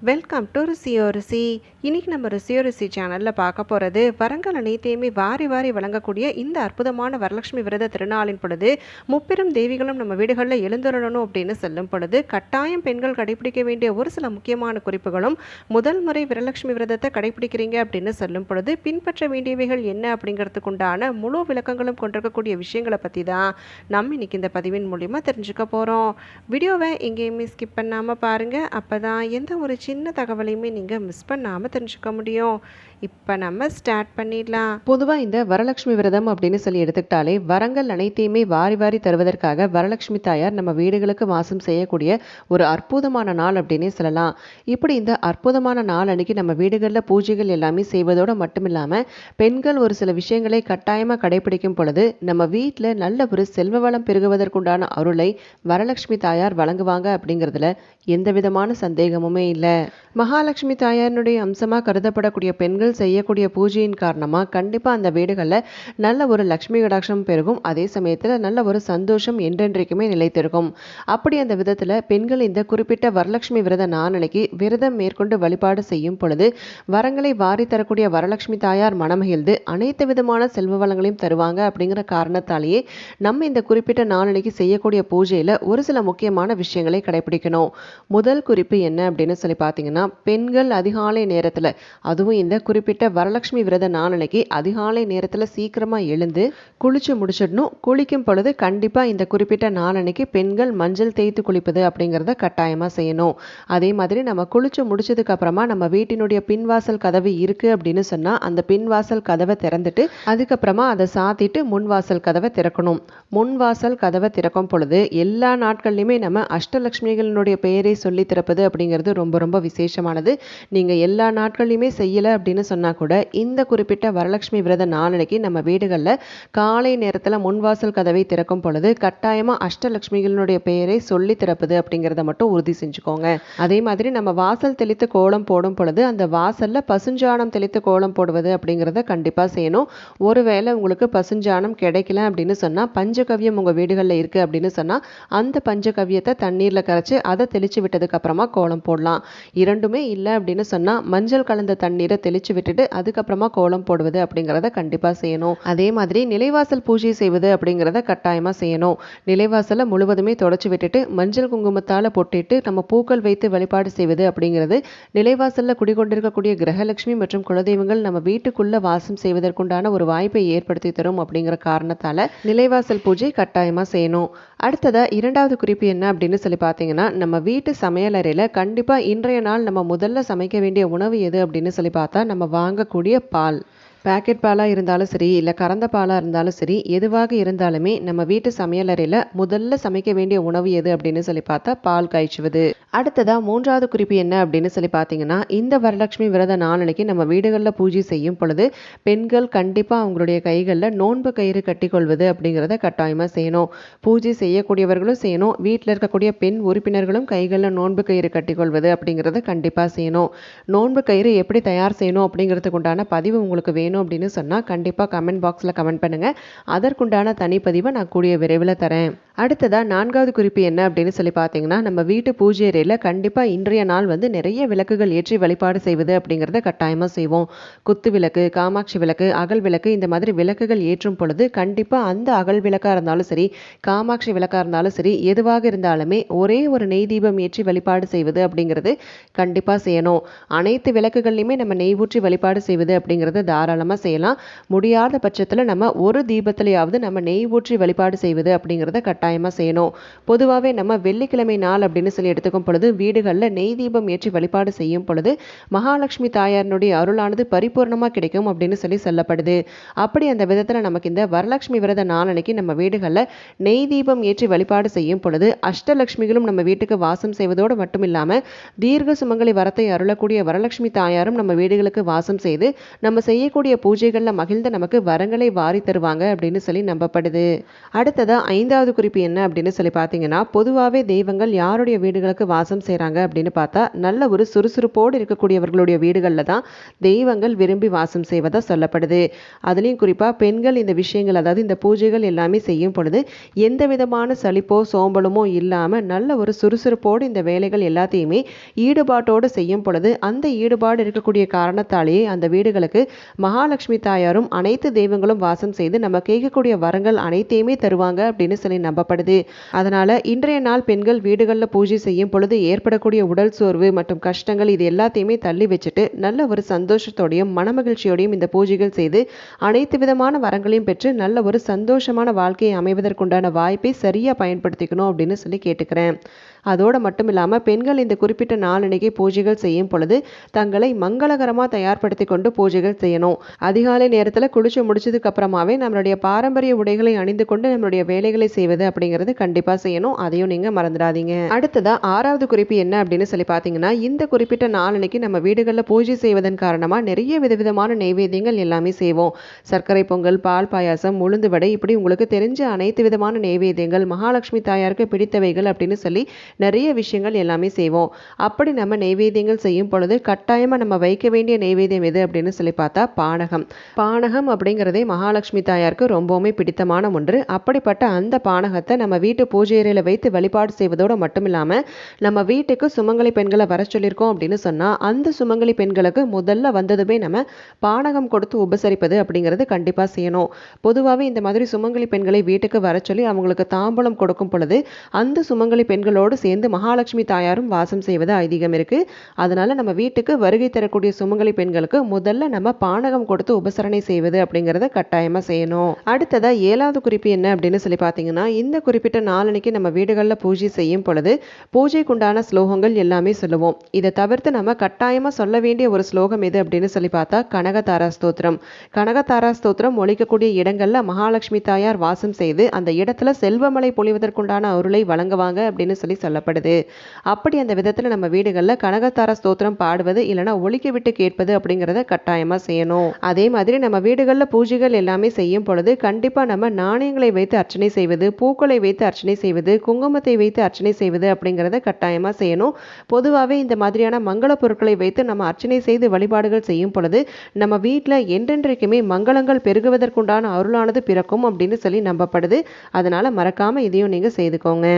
Welcome to ருசியோ ருசி இன்னைக்கு நம்ம ருசியோ ருசி சேனலில் பார்க்க போகிறது வரங்கள் அனைத்தையுமே வாரி வாரி வழங்கக்கூடிய இந்த அற்புதமான வரலட்சுமி விரத திருநாளின் பொழுது முப்பெரும் தேவிகளும் நம்ம வீடுகளில் எழுந்துள்ளணும் அப்படின்னு சொல்லும் பொழுது கட்டாயம் பெண்கள் கடைபிடிக்க வேண்டிய ஒரு சில முக்கியமான குறிப்புகளும் முதல் முறை வரலட்சுமி விரதத்தை கடைபிடிக்கிறீங்க அப்படின்னு சொல்லும் பொழுது பின்பற்ற வேண்டியவைகள் என்ன அப்படிங்கிறதுக்கு உண்டான முழு விளக்கங்களும் கொண்டிருக்கக்கூடிய விஷயங்களை பற்றி தான் நம்ம இன்றைக்கி இந்த பதிவின் மூலிமா தெரிஞ்சுக்க போகிறோம் வீடியோவை எங்கேயுமே ஸ்கிப் பண்ணாமல் பாருங்கள் அப்போ தான் எந்த ஒரு சின்ன தகவலையுமே நீங்கள் மிஸ் பண்ணாமல் தெரிஞ்சுக்க முடியும். இப்போ நம்ம ஸ்டார்ட் பண்ணிடலாம். பொதுவாக இந்த வரலட்சுமி விரதம் அப்படின்னு சொல்லி எடுத்துக்கிட்டாலே வரங்கள் அனைத்தையுமே வாரி வாரி தருவதற்காக வரலட்சுமி தாயார் நம்ம வீடுகளுக்கு வாசம் செய்யக்கூடிய ஒரு அற்புதமான நாள் அப்படின்னே சொல்லலாம். இப்படி இந்த அற்புதமான நாள் அன்னைக்கு நம்ம வீடுகளில் பூஜைகள் எல்லாமே செய்வதோடு மட்டும் இல்லாமல் பெண்கள் ஒரு சில விஷயங்களை கட்டாயமாக கடைபிடிக்கும் பொழுது நம்ம வீட்டில் நல்ல ஒரு செல்வ வளம் பெருகுவதற்குண்டான அருளை வரலட்சுமி தாயார் வழங்குவாங்க அப்படிங்கிறதுல எந்த விதமான சந்தேகமுமே இல்லை. மகாலட்சுமி தாயாரினுடைய அம்சமாக கருதப்படக்கூடிய பெண்கள் செய்யக்கூடிய பூஜையின் காரணமாக கண்டிப்பாக அந்த வீடுகளில் நல்ல ஒரு லக்ஷ்மி கடாட்சம் பெருகும். அதே சமயத்தில் நல்ல ஒரு சந்தோஷம் என்றென்றைக்குமே நிலைத்திருக்கும். அப்படி அந்த விதத்தில் பெண்கள் இந்த குறிப்பிட்ட வரலட்சுமி விரத நாளனைக்கு விரதம் மேற்கொண்டு வழிபாடு செய்யும் பொழுது வரங்களை வாரி தரக்கூடிய வரலட்சுமி தாயார் மனமகிழ்ந்து அனைத்து விதமான செல்வ வளங்களையும் தருவாங்க அப்படிங்கிற காரணத்தாலேயே நம்ம இந்த குறிப்பிட்ட நாளனைக்கு செய்யக்கூடிய பூஜையில் ஒரு சில முக்கியமான விஷயங்களை கடைபிடிக்கணும். முதல் குறிப்பு என்ன அப்படின்னு சொல்லி பார்த்தீங்கன்னா பெண்கள் அதிகாலை நேரத்தில் அதுவும் இந்த குறிப்பிட்ட வரலட்சுமி விரத நாளனைக்கு அதிகாலை நேரத்தில் சீக்கிரமாக எழுந்து குளிச்சு முடிச்சிடணும். குளிக்கும் பொழுது கண்டிப்பாக இந்த குறிப்பிட்ட நாளனைக்கு பெண்கள் மஞ்சள் தேய்த்து குளிப்பது அப்படிங்கிறத கட்டாயமாக செய்யணும். அதே மாதிரி நம்ம குளிச்சு முடிச்சதுக்கு அப்புறமா நம்ம வீட்டினுடைய பின்வாசல் கதவு இருக்குது அப்படின்னு சொன்னால் அந்த பின்வாசல் கதவை திறந்துட்டு அதுக்கப்புறமா அதை சாத்திட்டு முன்வாசல் கதவை திறக்கணும். முன்வாசல் கதவை திறக்கும் பொழுது எல்லா நாட்கள்லையுமே நம்ம அஷ்டலட்சுமிகளினுடைய பெயரை சொல்லி திறப்பது அப்படிங்கிறது ரொம்ப ரொம்ப விசேஷமானது. நீங்கள் எல்லா நாட்கள்லையுமே செய்யலை அப்படின்னு சொன்னால் கூட இந்த குறிப்பிட்ட வரலட்சுமி விரத நாளனைக்கு நம்ம வீடுகளில் காலை நேரத்தில் முன்வாசல் கதவை திறக்கும் பொழுது கட்டாயமாக அஷ்டலட்சுமிகளினுடைய பெயரை சொல்லி திறப்பது அப்படிங்கிறத மட்டும் உறுதி செஞ்சுக்கோங்க. அதே மாதிரி நம்ம வாசல் தெளித்து கோலம் போடும் பொழுது அந்த வாசலில் பசுஞ்சாணம் தெளித்து கோலம் போடுவது அப்படிங்கிறத கண்டிப்பாக செய்யணும். ஒருவேளை உங்களுக்கு பசுஞ்சாணம் கிடைக்கல அப்படின்னு சொன்னால் பஞ்சகவ்யம் உங்கள் வீடுகளில் இருக்குது அப்படின்னு சொன்னால் அந்த பஞ்சகவ்யத்தை தண்ணீரில் கரைச்சி அதை தெளித்து விட்டதுக்கப்புறமா கோலம் போடலாம். இரண்டுமே இல்லை அப்படின்னு சொன்னால் மஞ்சள் கலந்த தண்ணீரை தெளித்து விட்டுட்டு அதுக்கப்புறமா கோலம் போடுவது அப்படிங்கிறத கண்டிப்பாக செய்யணும். அதே மாதிரி நிலைவாசல் பூஜை செய்வது அப்படிங்கிறத கட்டாயமாக செய்யணும். நிலைவாசலை முழுவதுமே தொடச்சி விட்டுட்டு மஞ்சள் குங்குமத்தால் பொட்டிட்டு நம்ம பூக்கள் வைத்து வழிபாடு செய்வது அப்படிங்கிறது நிலைவாசலில் குடிகொண்டிருக்கக்கூடிய கிரகலட்சுமி மற்றும் குலதெய்வங்கள் நம்ம வீட்டுக்குள்ளே வாசம் செய்வதற்குண்டான ஒரு வாய்ப்பை ஏற்படுத்தி தரும் அப்படிங்கிற காரணத்தால் நிலைவாசல் பூஜை கட்டாயமாக செய்யணும். அடுத்ததாக இரண்டாவது குறிப்பு என்ன அப்படின்னு சொல்லி பார்த்தீங்கன்னா நம்ம வீட்டு சமையலறையில் கண்டிப்பாக இன்றைய நாள் நம்ம முதல்ல சமைக்க வேண்டிய உணவு எது அப்படின்னு சொல்லி பார்த்தா நம்ம வாங்கக்கூடிய பால். பேக்கெட் பாலாக இருந்தாலும் சரி இல்லை கறந்த பாலாக இருந்தாலும் சரி எதுவாக இருந்தாலுமே நம்ம வீட்டு சமையலறையில் முதல்ல சமைக்க வேண்டிய உணவு எது அப்படின்னு சொல்லி பார்த்தா பால் காய்ச்சுவது. அடுத்ததாக மூன்றாவது குறிப்பு என்ன அப்படின்னு சொல்லி பார்த்தீங்கன்னா இந்த வரலட்சுமி விரத நாளனைக்கு நம்ம வீடுகளில் பூஜை செய்யும் பொழுது பெண்கள் கண்டிப்பாக அவங்களுடைய கைகளில் நோன்பு கயிறு கட்டிக்கொள்வது அப்படிங்கிறத கட்டாயமாக செய்யணும். பூஜை செய்யக்கூடியவர்களும் செய்யணும். வீட்டில் இருக்கக்கூடிய பெண் உறுப்பினர்களும் கைகளில் நோன்பு கயிறு கட்டிக்கொள்வது அப்படிங்கிறத கண்டிப்பாக செய்யணும். நோன்பு கயிறு எப்படி தயார் செய்யணும் அப்படிங்கிறதுக்கு உண்டான பதிவு உங்களுக்கு வேணும். வேணும் அப்படின்னு சொன்னால் கண்டிப்பாக கமெண்ட் பாக்ஸில் கமெண்ட் பண்ணுங்கள் அதற்குண்டான தனிப்பதிவை நான் கூடிய விரைவில் தரேன். அடுத்ததாக நான்காவது குறிப்பு என்ன அப்படின்னு சொல்லி பார்த்தீங்கன்னா நம்ம வீட்டு பூஜை அறையில் கண்டிப்பாக இன்றைய நாள் வந்து நிறைய விளக்குகள் ஏற்றி வழிபாடு செய்வது அப்படிங்கிறத கட்டாயமாக செய்வோம். குத்து விளக்கு காமாட்சி விளக்கு அகல் விளக்கு இந்த மாதிரி விளக்குகள் ஏற்றும் பொழுது கண்டிப்பாக அந்த அகல் விளக்காக இருந்தாலும் சரி காமாட்சி விளக்காக இருந்தாலும் சரி எதுவாக இருந்தாலுமே ஒரே ஒரு நெய் தீபம் ஏற்றி வழிபாடு செய்வது அப்படிங்கிறது கண்டிப்பாக செய்யணும். அனைத்து விளக்குகள்லையுமே நம்ம நெய் ஊற்றி வழிபாடு செய்வது அப்படிங்கிறது தாராளமாக செய்யலாம். முடியாத பட்சத்தில் நம்ம ஒரு தீபத்திலேயாவது நம்ம நெய் ஊற்றி வழிபாடு செய்வது அப்படிங்கிறத கட்டாயமாக செய்யணும். பொதுவாகவே நம்ம வெள்ளிக்கிழமை நாள் அப்படின்னு சொல்லி எடுத்துக்கும் பொழுது வீடுகளில் நெய் தீபம் ஏற்றி வழிபாடு செய்யும் பொழுது மகாலட்சுமி தாயாரினுடைய அருளானது பரிபூர்ணமாக கிடைக்கும் அப்படின்னு சொல்லி சொல்லப்படுது. அப்படி அந்த விதத்தில் நமக்கு இந்த வரலட்சுமி விரத நாளனைக்கு நம்ம வீடுகளில் நெய் தீபம் ஏற்றி வழிபாடு செய்யும் பொழுது அஷ்டலட்சுமிகளும் நம்ம வீட்டுக்கு வாசம் செய்வதோடு மட்டும் இல்லாமல் தீர்க்க சுமங்கலி வரத்தை அருளக்கூடிய வரலட்சுமி தாயாரும் நம்ம வீடுகளுக்கு வாசம் செய்து நம்ம செய்யக்கூடிய செய்யக்கூடிய பூஜைகளில் மகிழ்ந்த நமக்கு வரங்களை வாரி தருவாங்க அப்படின்னு சொல்லி நம்பப்படுது. அடுத்ததாக ஐந்தாவது குறிப்பு என்ன அப்படின்னு சொல்லி பார்த்தீங்கன்னா பொதுவாகவே தெய்வங்கள் யாருடைய வீடுகளுக்கு வாசம் செய்கிறாங்க அப்படின்னு பார்த்தா நல்ல ஒரு சுறுசுறுப்போடு இருக்கக்கூடியவர்களுடைய வீடுகளில் தான் தெய்வங்கள் விரும்பி வாசம் செய்வதாக சொல்லப்படுது. அதுலேயும் குறிப்பாக பெண்கள் இந்த விஷயங்கள் அதாவது இந்த பூஜைகள் எல்லாமே செய்யும் பொழுது எந்த விதமான சளிப்போ சோம்பலுமோ இல்லாமல் நல்ல ஒரு சுறுசுறுப்போடு இந்த வேலைகள் எல்லாத்தையுமே ஈடுபாட்டோடு செய்யும் பொழுது அந்த ஈடுபாடு இருக்கக்கூடிய காரணத்தாலேயே அந்த வீடுகளுக்கு மகா மகாலட்சுமி தாயாரும் அனைத்து தெய்வங்களும் வாசம் செய்து நம்ம கேட்கக்கூடிய வரங்கள் அனைத்தையுமே தருவாங்க அப்படின்னு சொல்லி நம்பப்படுது. அதனால இன்றைய நாள் பெண்கள் வீடுகளில் பூஜை செய்யும் பொழுது ஏற்படக்கூடிய உடல் சோர்வு மற்றும் கஷ்டங்கள் இது எல்லாத்தையுமே தள்ளி வச்சுட்டு நல்ல ஒரு சந்தோஷத்தோடையும் மனமகிழ்ச்சியோடையும் இந்த பூஜைகள் செய்து அனைத்து விதமான வரங்களையும் பெற்று நல்ல ஒரு சந்தோஷமான வாழ்க்கையை அமைவதற்குண்டான வாய்ப்பை சரியாக பயன்படுத்திக்கணும் அப்படின்னு சொல்லி கேட்டுக்கிறேன். அதோடு மட்டும் இல்லாமல் பெண்கள் இந்த குறிப்பிட்ட நாளன்னைக்கு பூஜைகள் செய்யும் பொழுது தங்களை மங்களகரமாக தயார்படுத்தி கொண்டு பூஜைகள் செய்யணும். அதிகாலை நேரத்தில் குளிச்சு முடிச்சதுக்கு அப்புறமாவே நம்மளுடைய பாரம்பரிய உடைகளை அணிந்து கொண்டு நம்மளுடைய வேலைகளை செய்வது அப்படிங்கிறது கண்டிப்பாக செய்யணும். அதையும் நீங்கள் மறந்துடாதீங்க. அடுத்ததா ஆறாவது குறிப்பு என்ன அப்படின்னு சொல்லி பார்த்தீங்கன்னா இந்த குறிப்பிட்ட நாளன்னைக்கு நம்ம வீடுகளில் பூஜை செய்வதன் காரணமாக நிறைய விதவிதமான நெய்வேத்தியங்கள் எல்லாமே செய்வோம். சர்க்கரை பொங்கல் பால் பாயாசம் உளுந்து வடை இப்படி உங்களுக்கு தெரிஞ்ச அனைத்து விதமான நெய்வேத்தியங்கள் மகாலட்சுமி தாயாருக்கு பிடித்தவைகள் அப்படின்னு சொல்லி நிறைய விஷயங்கள் எல்லாமே செய்வோம். அப்படி நம்ம நெய்வேத்தியங்கள் செய்யும் பொழுது கட்டாயமாக நம்ம வைக்க வேண்டிய நெய்வேத்தியம் எது அப்படின்னு சொல்லி பார்த்தா பானகம். பானகம் அப்படிங்கிறதே மகாலட்சுமி தாயாருக்கு ரொம்பவுமே பிடித்தமான ஒன்று. அப்படிப்பட்ட அந்த பானகத்தை நம்ம வீட்டு பூஜை அறையில் வைத்து வழிபாடு செய்வதோடு மட்டும் இல்லாமல் நம்ம வீட்டுக்கு சுமங்கலி பெண்களை வர சொல்லியிருக்கோம் அப்படின்னு சொன்னால் அந்த சுமங்கலி பெண்களுக்கு முதல்ல வந்ததுமே நம்ம பானகம் கொடுத்து உபசரிப்பது அப்படிங்கிறது கண்டிப்பாக செய்யணும். பொதுவாகவே இந்த மாதிரி சுமங்கலி பெண்களை வீட்டுக்கு வர சொல்லி அவங்களுக்கு தாம்பூலம் கொடுக்கும் பொழுது அந்த சுமங்கலி பெண்களோடு சேர்ந்து மகாலட்சுமி தாயாரும் வாசம் செய்வது ஐதீகம் இருக்குது அதனால் நம்ம வீட்டுக்கு வருகை தரக்கூடிய சுமங்கலி பெண்களுக்கு முதல்ல நம்ம பானகம் கொடுத்து உபசரணை செய்வது அப்படிங்கிறத கட்டாயமாக செய்யணும். அடுத்ததாக ஏழாவது குறிப்பு என்ன அப்படின்னு சொல்லி பார்த்தீங்கன்னா இந்த குறிப்பிட்ட நாளனைக்கு நம்ம வீடுகளில் பூஜை செய்யும் பொழுது பூஜைக்குண்டான ஸ்லோகங்கள் எல்லாமே சொல்லுவோம். இதை தவிர்த்து நம்ம கட்டாயமாக சொல்ல வேண்டிய ஒரு ஸ்லோகம் எது அப்படின்னு சொல்லி பார்த்தா கனகதாரா ஸ்தோத்திரம். கனகதாரா ஸ்தோத்திரம் ஒழிக்கக்கூடிய இடங்களில் மகாலட்சுமி தாயார் வாசம் செய்து அந்த இடத்துல செல்வமலை பொழிவதற்குண்டான அருளை வழங்குவாங்க அப்படின்னு சொல்லி சொல்லப்படுது. அப்படி அந்த விதத்தில் நம்ம வீடுகளில் கனகதார ஸ்தோத்திரம் பாடுவது இல்லைனா ஒழிக்க விட்டு கேட்பது அப்படிங்கிறத கட்டாயமாக செய்யணும். அதே மாதிரி நம்ம வீடுகளில் பூஜைகள் எல்லாமே செய்யும் பொழுது கண்டிப்பாக நம்ம நாணயங்களை வைத்து அர்ச்சனை செய்வது பூக்களை வைத்து அர்ச்சனை செய்வது குங்குமத்தை வைத்து அர்ச்சனை செய்வது அப்படிங்கிறத கட்டாயமாக செய்யணும். பொதுவாகவே இந்த மாதிரியான மங்கள பொருட்களை வைத்து நம்ம அர்ச்சனை செய்து வழிபாடுகள் செய்யும் பொழுது நம்ம வீட்டில் என்றென்றைக்குமே மங்களங்கள் பெருகுவதற்குண்டான அருளானது பிறக்கும் அப்படின்னு சொல்லி நம்பப்படுது. அதனால் மறக்காமல் இதையும் நீங்கள் செய்துக்கோங்க.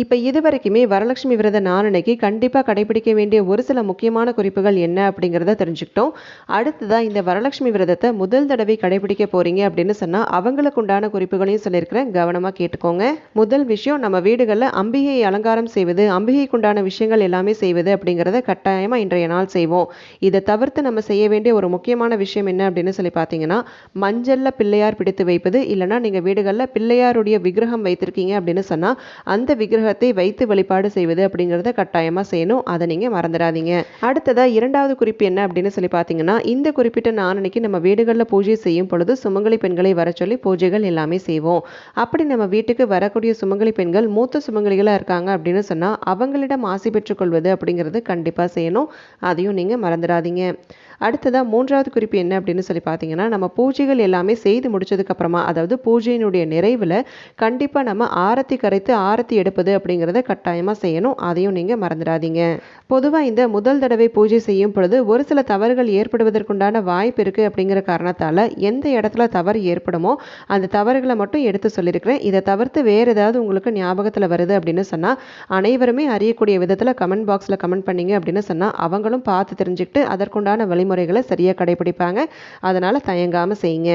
இப்போ இது வரைக்குமே வரலட்சுமி விரத நாளனைக்கு கண்டிப்பாக கடைபிடிக்க வேண்டிய ஒரு சில முக்கியமான குறிப்புகள் என்ன அப்படிங்கிறத தெரிஞ்சுக்கிட்டோம். அடுத்ததாக இந்த வரலட்சுமி விரதத்தை முதல் தடவை கடைபிடிக்க போகிறீங்க அப்படின்னு சொன்னால் அவங்களுக்கு உண்டான குறிப்புகளையும் சொல்லியிருக்கிறேன். கவனமாக கேட்டுக்கோங்க. முதல் விஷயம் நம்ம வீடுகளில் அம்பிகையை அலங்காரம் செய்வது அம்பிகைக்குண்டான விஷயங்கள் எல்லாமே செய்வது அப்படிங்கிறத கட்டாயமாக இன்றைய நாள் செய்வோம். இதை தவிர்த்து நம்ம செய்ய வேண்டிய ஒரு முக்கியமான விஷயம் என்ன அப்படின்னு சொல்லி பார்த்தீங்கன்னா மஞ்சளில் பிள்ளையார் பிடித்து வைப்பது. இல்லைனா நீங்கள் வீடுகளில் பிள்ளையாருடைய விக்கிரகம் வைத்திருக்கீங்க அப்படின்னு சொன்னால் அந்த விக்கிரகம் விக்கிரகத்தை வைத்து வழிபாடு செய்வது அப்படிங்கிறத கட்டாயமாக செய்யணும். அதை நீங்கள் மறந்துடாதீங்க. அடுத்ததாக இரண்டாவது குறிப்பு என்ன அப்படின்னு சொல்லி பார்த்தீங்கன்னா இந்த குறிப்பிட்ட நாளனைக்கு நம்ம வீடுகளில் பூஜை செய்யும் பொழுது சுமங்கலி பெண்களை வர சொல்லி பூஜைகள் எல்லாமே செய்வோம். அப்படி நம்ம வீட்டுக்கு வரக்கூடிய சுமங்கலி பெண்கள் மூத்த சுமங்கலிகளாக இருக்காங்க அப்படின்னு சொன்னால் அவங்களிடம் ஆசை பெற்றுக்கொள்வது அப்படிங்கிறது கண்டிப்பாக செய்யணும். அதையும் நீங்கள் மறந்துடாதீங்க. அடுத்ததாக மூன்றாவது குறிப்பு என்ன அப்படின்னு சொல்லி பார்த்தீங்கன்னா நம்ம பூஜைகள் எல்லாமே செய்து முடிச்சதுக்கப்புறமா அதாவது பூஜையினுடைய நிறைவில் கண்டிப்பாக நம்ம ஆரத்தி கரைத்து ஆரத்தி எடுப்பது அப்படிங்கிறத கட்டாயமாக செய்யணும். அதையும் நீங்கள் மறந்துடாதீங்க. பொதுவாக இந்த முதல் தடவை பூஜை செய்யும் பொழுது ஒரு சில தவறுகள் ஏற்படுவதற்குண்டான வாய்ப்பு இருக்குது அப்படிங்கிற காரணத்தால் எந்த இடத்துல தவறு ஏற்படுமோ அந்த தவறுகளை மட்டும் எடுத்து சொல்லியிருக்கிறேன். இதை தவிர்த்து வேறு ஏதாவது உங்களுக்கு ஞாபகத்தில் வருது அப்படின்னு சொன்னால் அனைவருமே அறியக்கூடிய விதத்தில் கமெண்ட் பாக்ஸில் கமெண்ட் பண்ணிங்க அப்படின்னு சொன்னால் அவங்களும் பார்த்து தெரிஞ்சுக்கிட்டு அதற்குண்டான வழிமுறைகளை சரியாக கடைபிடிப்பாங்க. அதனால் தயங்காமல் செய்யுங்க.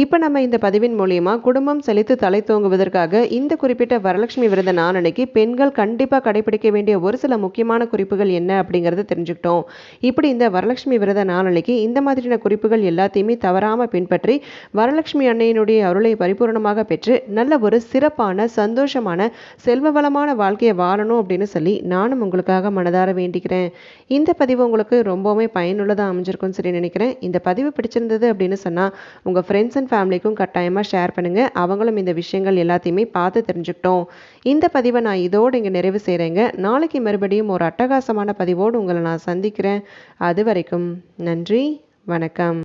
இப்போ நம்ம இந்த பதிவின் மூலியமாக குடும்பம் செழித்து தலை தோங்குவதற்காக இந்த குறிப்பிட்ட வரலட்சுமி விரத நாளனைக்கு பெண்கள் கண்டிப்பாக கடைபிடிக்க வேண்டிய ஒரு சில முக்கியமான குறிப்புகள் என்ன அப்படிங்கிறத தெரிஞ்சுக்கிட்டோம். இப்படி இந்த வரலட்சுமி விரத நாளனைக்கு இந்த மாதிரியான குறிப்புகள் எல்லாத்தையுமே தவறாமல் பின்பற்றி வரலட்சுமி அன்னையினுடைய அருளை பரிபூர்ணமாக பெற்று நல்ல ஒரு சிறப்பான சந்தோஷமான செல்வ வளமான வாழ்க்கையை வாழணும் அப்படின்னு சொல்லி நானும் உங்களுக்காக மனதார வேண்டிக்கிறேன். இந்த பதிவு உங்களுக்கு ரொம்பவுமே பயனுள்ளதாக அமைஞ்சிருக்கும்னு சொல்லி நினைக்கிறேன். இந்த பதிவு பிடிச்சிருந்தது அப்படின்னு சொன்னால் உங்கள் ஃப்ரெண்ட்ஸ் அண்ட் ஃபேமிலிக்கும் கட்டாயமாக ஷேர் பண்ணுங்கள் அவங்களும் இந்த விஷயங்கள் எல்லாத்தையுமே பார்த்து தெரிஞ்சுக்கிட்டோம். இந்த பதிவை நான் இதோடு இங்கே நிறைவு செய்கிறேங்க நாளைக்கு மறுபடியும் ஒரு அட்டகாசமான பதிவோடு உங்களை நான் சந்திக்கிறேன். அது வரைக்கும் நன்றி வணக்கம்.